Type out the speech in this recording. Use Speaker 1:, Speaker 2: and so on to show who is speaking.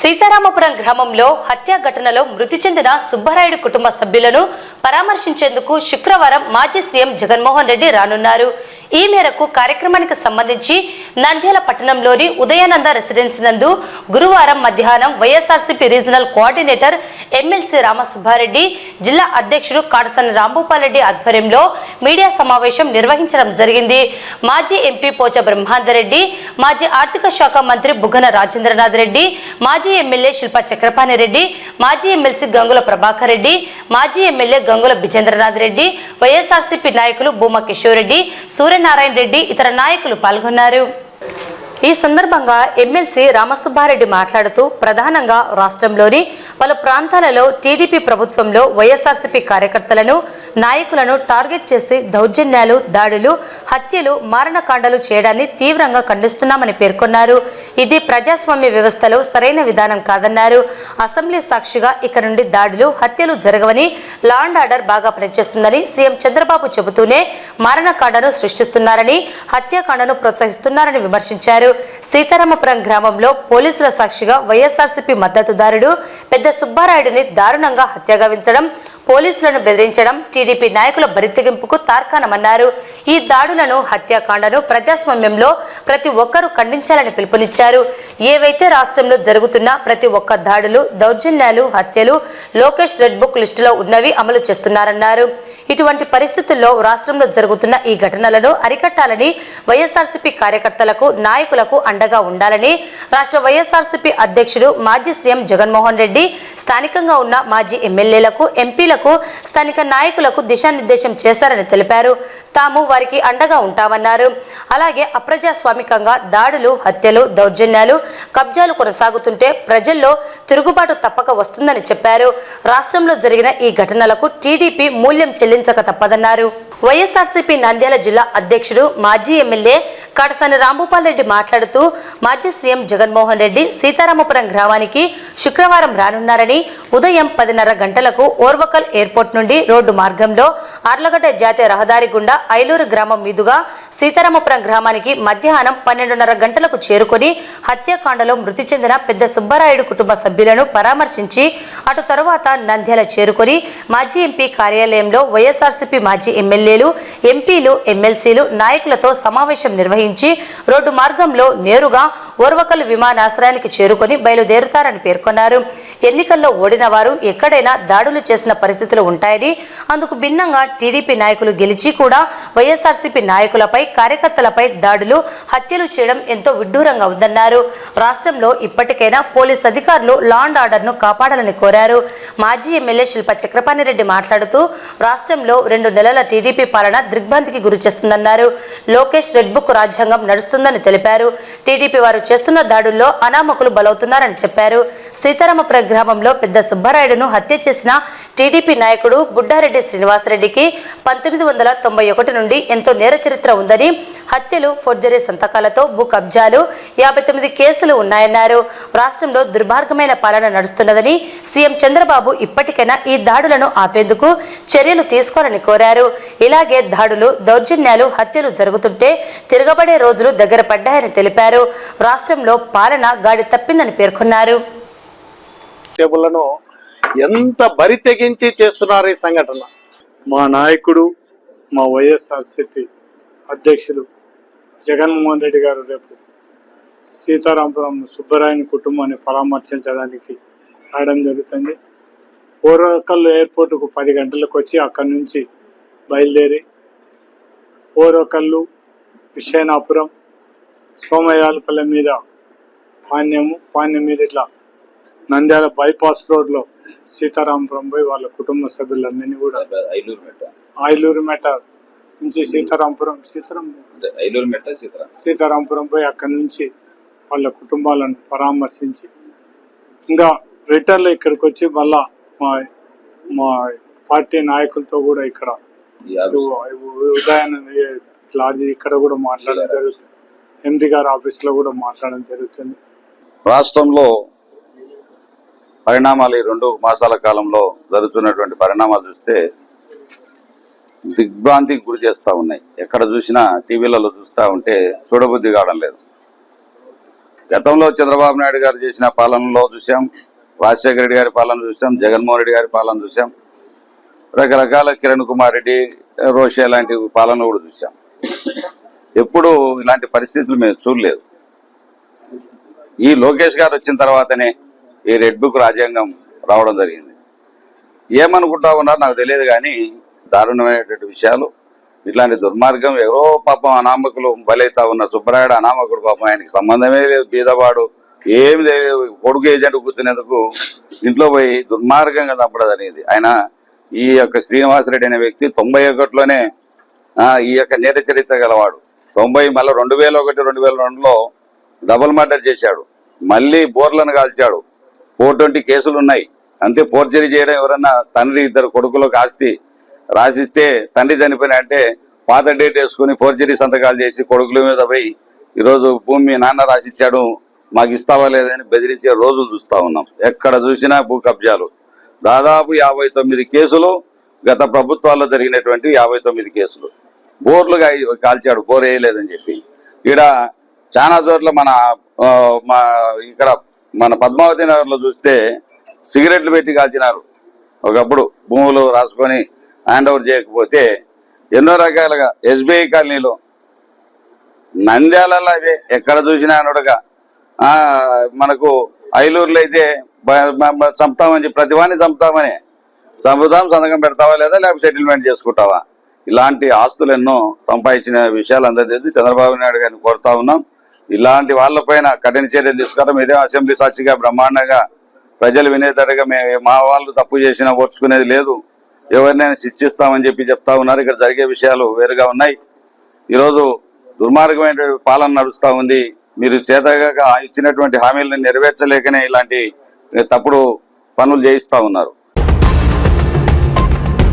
Speaker 1: సీతారామపురం గ్రామంలో హత్యా ఘటనలో మృతి చెందిన సుబ్బరాయుడు కుటుంబ సభ్యులను పరామర్శించేందుకు శుక్రవారం మాజీ సీఎం జగన్మోహన్ రెడ్డి రానున్నారు. ఈ మేరకు కార్యక్రమానికి సంబంధించి నంద్యాల పట్టణంలోని ఉదయానంద రెసిడెన్స్ నందు గురువారం మధ్యాహ్నం YSRCP regional coordinator MLC Ramasubba Reddy జిల్లా అధ్యక్షుడు కాడసన్ రాంభూపాలరెడ్డి ఆధ్వర్యంలో మీడియా సమావేశం నిర్వహించడం జరిగింది. మాజీ ఎంపీ పోచ బ్రహ్మాందరెడ్డి మాజీ ఆర్థిక శాఖ మంత్రి బుగ్గన రాజేంద్రనాథ్ రెడ్డి మాజీ ఎమ్మెల్యే శిల్పా చక్రపాణి రెడ్డి మాజీ ఎమ్మెల్సీ గంగుల ప్రభాకర్ రెడ్డి మాజీ ఎమ్మెల్యే గంగుల బిజేంద్రనాథ్ రెడ్డి వైఎస్ఆర్సీపీ నాయకులు భూమా కిషోర్ రెడ్డి సూర్యనారాయణ రెడ్డి ఇతర నాయకులు పాల్గొన్నారు. ఈ సందర్భంగా ఎమ్మెల్సీ రామసుబ్బారెడ్డి మాట్లాడుతూ ప్రధానంగా రాష్ట్రంలోని పలు ప్రాంతాలలో టీడీపీ ప్రభుత్వంలో వైఎస్ఆర్సీపీ కార్యకర్తలను నాయకులను టార్గెట్ చేసి దౌర్జన్యాలు దాడులు హత్యలు మారణకాండలు చేయడాన్ని తీవ్రంగా ఖండిస్తున్నామని పేర్కొన్నారు. ఇది ప్రజాస్వామ్య వ్యవస్థలో సరైన విధానం కాదన్నారు. అసెంబ్లీ సాక్షిగా ఇక నుండి దాడులు హత్యలు జరగవని లా అండ్ ఆర్డర్ బాగా పనిచేస్తుందని సీఎం చంద్రబాబు చెబుతూనే మారణకాండను సృష్టిస్తున్నారని హత్యాకాండను ప్రోత్సహిస్తున్నారని విమర్శించారు. సీతారామపురం గ్రామంలో పోలీసుల సాక్షిగా వైఎస్ఆర్సీపీ మద్దతుదారుడు పెద్ద సుబ్బారాయుడిని దారుణంగా హత్యగావించడం పోలీసులను బెదిరించడం టీడీపీ నాయకుల బరితెగింపుకు తార్కాణమన్నారు. ఈ దాడులను హత్యాకాండను ప్రజాస్వామ్యంలో ప్రతి ఒక్కరూ ఖండించాలని పిలుపునిచ్చారు. ఏవైతే రాష్ట్రంలో జరుగుతున్న ప్రతి ఒక్క దాడులు దౌర్జన్యాలు హత్యలు లోకేష్ రెడ్ బుక్ లిస్టులో ఉన్నవి అమలు చేస్తున్నారన్నారు. ఇటువంటి పరిస్థితుల్లో రాష్ట్రంలో జరుగుతున్న ఈ ఘటనలను అరికట్టాలని వైఎస్ఆర్సీపీ కార్యకర్తలకు నాయకులకు అండగా ఉండాలని రాష్ట్ర వైఎస్ఆర్సీపీ అధ్యక్షుడు మాజీ సీఎం జగన్మోహన్ రెడ్డి స్థానికంగా ఉన్న మాజీ ఎమ్మెల్యేలకు ఎంపీలకు స్థానిక నాయకులకు దిశానిర్దేశం చేశారని తెలిపారు. తాము వారికి అండగా ఉంటామన్నారు. అలాగే అప్రజాస్వామికంగా దాడులు హత్యలు దౌర్జన్యాలు కబ్జాలు కొనసాగుతుంటే ప్రజల్లో తిరుగుబాటు తప్పక వస్తుందని చెప్పారు. రాష్ట్రంలో జరిగిన ఈ ఘటనలకు టీడీపీ మూల్యం చెల్లించక తప్పదన్నారు. వైఎస్ఆర్సీపీ నంద్యాల జిల్లా అధ్యక్షుడు మాజీ ఎమ్మెల్యే కాటసాని రాంభూపాల్ రెడ్డి మాట్లాడుతూ మాజీ సీఎం జగన్మోహన్ రెడ్డి సీతారామపురం గ్రామానికి శుక్రవారం రానున్నారని ఉదయం పదిన్నర గంటలకు ఓర్వకల్ ఎయిర్పోర్ట్ నుండి రోడ్డు మార్గంలో ఆర్లగడ్డ జాతీయ రహదారి గుండా ఐలూరు గ్రామం మీదుగా సీతారామపురం గ్రామానికి మధ్యాహ్నం పన్నెండున్నర గంటలకు చేరుకొని హత్యాకాండలో మృతి చెందిన పెద్ద సుబ్బరాయుడు కుటుంబ సభ్యులను పరామర్శించి అటు తరువాత నంద్యాల చేరుకొని మాజీ ఎంపీ కార్యాలయంలో వైఎస్ఆర్సీపీ మాజీ ఎమ్మెల్యేలు ఎంపీలు ఎమ్మెల్సీలు నాయకులతో సమావేశం నిర్వహించి రోడ్డు మార్గంలో నేరుగా ఓర్వకల్ విమానాశ్రయానికి చేరుకొని బయలుదేరుతారని పేర్కొన్నారు. ఎన్నికల్లో ఓడిన వారు ఎక్కడైనా దాడులు చేసిన పరిస్థితులు ఉంటాయని అందుకు భిన్నంగా టీడీపీ నాయకులు గెలిచి కూడా వైఎస్ఆర్సీపీ నాయకులపై కార్యకర్తలపై దాడులు హత్యలు చేయడం ఎంతో విడ్డూరంగా ఉందన్నారు. రాష్ట్రంలో ఇప్పటికైనా పోలీస్ అధికారులు లా అండ్ ఆర్డర్ను కాపాడాలని కోరారు. మాజీ ఎమ్మెల్యే శిల్ప చక్రపాణి రెడ్డి మాట్లాడుతూ రాష్ట్రంలో రెండు నెలల టీడీపీ పాలన దిగ్భ్రాంతికి గురి చేస్తుందన్నారు. లోకేష్ రెడ్బుక్ రాజ్యాంగం నడుస్తుందని తెలిపారు. టీడీపీ వారు చేస్తున్న దాడుల్లో అనామకులు బలవుతున్నారని చెప్పారు. సీతారామపురం గ్రామంలో పెద్ద సుబ్బారాయుడును హత్య చేసిన టీడీపీ నాయకుడు బుడ్డారెడ్డి శ్రీనివాసరెడ్డికి పంతొమ్మిది వందల తొంభై ఒకటి నుండి ఎంతో నేర చరిత్ర ఉందని హత్యలు ఫోర్జరీ సంతకాలతో భూ కబ్జాలు యాభై తొమ్మిది కేసులు ఉన్నాయన్నారు. రాష్ట్రంలో దుర్మార్గమైన పాలన నడుస్తున్నదని సీఎం చంద్రబాబు ఇప్పటికైనా ఈ దాడులను ఆపేందుకు చర్యలు తీసుకోవాలని కోరారు. ఇలాగే దాడులు దౌర్జన్యాలు హత్యలు జరుగుతుంటే తిరగబడే రోజులు దగ్గర పడ్డాయని తెలిపారు. రాష్ట్రంలో పాలన గాడి తప్పిందని పేర్కొన్నారు.
Speaker 2: ఎంత బరి తెగించి చేస్తున్నారు ఈ సంఘటన?
Speaker 3: మా నాయకుడు మా వైఎస్ఆర్సిపి అధ్యక్షులు జగన్మోహన్ రెడ్డి గారు రేపు సీతారామపురం సుబ్బరాయని కుటుంబాన్ని పరామర్శించడానికి రావడం జరుగుతుంది. ఓరకల్ ఎయిర్పోర్టుకు పది గంటలకు వచ్చి అక్కడి నుంచి బయలుదేరి ఓరకల్లు విషయనాపురం సోమయాలపల్లె మీద పాణ్యము పాణ్యం మీద ఇట్లా నంద్యాల బైపాస్ రోడ్లో సీతారామపురం పోయి వాళ్ళ కుటుంబ సభ్యులందరినీ కూడా
Speaker 4: ఐలూరు మెట్ట.
Speaker 3: ఆయిలూరు మెట నుంచి సీతారాంపురం సీతారాం
Speaker 4: ఐలూరు మెట్ట
Speaker 3: సీతారాంపురం పోయి అక్కడి నుంచి వాళ్ళ కుటుంబాలను పరామర్శించి ఇంకా రిటర్న్లో ఇక్కడికి వచ్చి మళ్ళా మా మా పార్టీ నాయకులతో కూడా ఇక్కడ ఉదయాన్నే లాడ్జి ఇక్కడ కూడా మాట్లాడడం జరుగుతుంది. ఎంపీ గారి ఆఫీస్లో కూడా మాట్లాడడం జరుగుతుంది.
Speaker 4: రాష్ట్రంలో పరిణామాలు ఈ రెండు మాసాల కాలంలో జరుగుతున్నటువంటి పరిణామాలు చూస్తే దిగ్భ్రాంతికి గురి చేస్తూ ఉన్నాయి. ఎక్కడ చూసినా టీవీలలో చూస్తూ ఉంటే చూడబుద్ధి కావడం లేదు. గతంలో చంద్రబాబు నాయుడు గారు చేసిన పాలనలో చూసాం రాజశేఖర రెడ్డి గారి పాలన చూసాం జగన్మోహన్ రెడ్డి గారి పాలన చూసాం రకరకాల కిరణ్ కుమార్ రెడ్డి రోషే లాంటి పాలన కూడా చూసాం ఎప్పుడు ఇలాంటి పరిస్థితులు మేము చూడలేదు. ఈ లోకేష్ గారు వచ్చిన తర్వాతనే ఈ రెడ్ బుక్ రాజ్యాంగం రావడం జరిగింది. ఏమనుకుంటా ఉన్నారో నాకు తెలియదు కానీ దారుణమైనటువంటి విషయాలు. ఇట్లాంటి దుర్మార్గం ఎవరో పాపం అనామకులు బలైతా ఉన్న సుబ్బరాయుడు అనామకుడు పాపం ఆయనకి సంబంధమే లేదు బీదవాడు ఏమి లేదు. కొడుకు ఏజెంట్ కూర్చునేందుకు ఇంట్లో పోయి దుర్మార్గంగా చంపడదు అనేది. ఆయన ఈ యొక్క శ్రీనివాసరెడ్డి అనే వ్యక్తి తొంభై ఒకటిలోనే ఈ యొక్క నేర చరిత్ర గలవాడు. తొంభై మళ్ళీ రెండు వేల ఒకటి రెండు వేల రెండులో డబుల్ మర్డర్ చేశాడు. మళ్ళీ బోర్లను కాల్చాడు. ఫోర్ ట్వంటీ కేసులు ఉన్నాయి అంతే ఫోర్జరీ చేయడం ఎవరన్నా తండ్రి ఇద్దరు కొడుకులకు ఆస్తి రాసిస్తే తండ్రి చనిపోయిన అంటే పాత డేట్ వేసుకుని ఫోర్జరీ సంతకాలు చేసి కొడుకుల మీద పోయి ఈరోజు భూమి నాన్న రాసిచ్చాడు మాకు ఇస్తావా లేదని బెదిరించే రోజులు చూస్తా ఉన్నాం. ఎక్కడ చూసినా భూ కబ్జాలు. దాదాపు యాభై తొమ్మిది కేసులు గత ప్రభుత్వాల్లో జరిగినటువంటి యాభై తొమ్మిది కేసులు. బోర్లుగా కాల్చాడు బోర్ వేయలేదని చెప్పి. ఈడ చాలా చోట్ల మన మా ఇక్కడ మన పద్మావతి నగర్లో చూస్తే సిగరెట్లు పెట్టి కాల్చినారు. ఒకప్పుడు భూములు రాసుకొని హ్యాండ్ ఓవర్ చేయకపోతే ఎన్నో రకాలుగా ఎస్బీఐ కాలనీలో నంద్యాలలో అవే ఎక్కడ చూసినా అనుడుగా. ఆ మనకు ఐలూరులో అయితే చంపుతామని ప్రతి వాడిని చంపుతామని. చంపుతాం సంతకం పెడతావా లేదా లేకపోతే సెటిల్మెంట్ చేసుకుంటావా? ఇలాంటి ఆస్తులు ఎన్నో సంపాదించిన విషయాలు అందరూ తెలిసి. చంద్రబాబు నాయుడు గారిని కోరుతా ఉన్నాం. ఇలాంటి వాళ్ళపైన కఠిన చర్యలు తీసుకోవడం ఇదే అసెంబ్లీ సాక్షిగా బ్రహ్మాండంగా ప్రజలు వినేటట్టుగా మేము మా వాళ్ళు తప్పు చేసినా ఓర్చుకునేది లేదు. ఎవరినైనా శిక్షిస్తామని చెప్పి చెప్తా ఉన్నారు. ఇక్కడ జరిగే విషయాలు వేరుగా ఉన్నాయి. ఈరోజు దుర్మార్గమైన పాలన నడుస్తూ ఉంది. మీరు చేతగా ఇచ్చినటువంటి హామీలను నెరవేర్చలేకనే ఇలాంటి తప్పుడు పనులు చేయిస్తూ ఉన్నారు.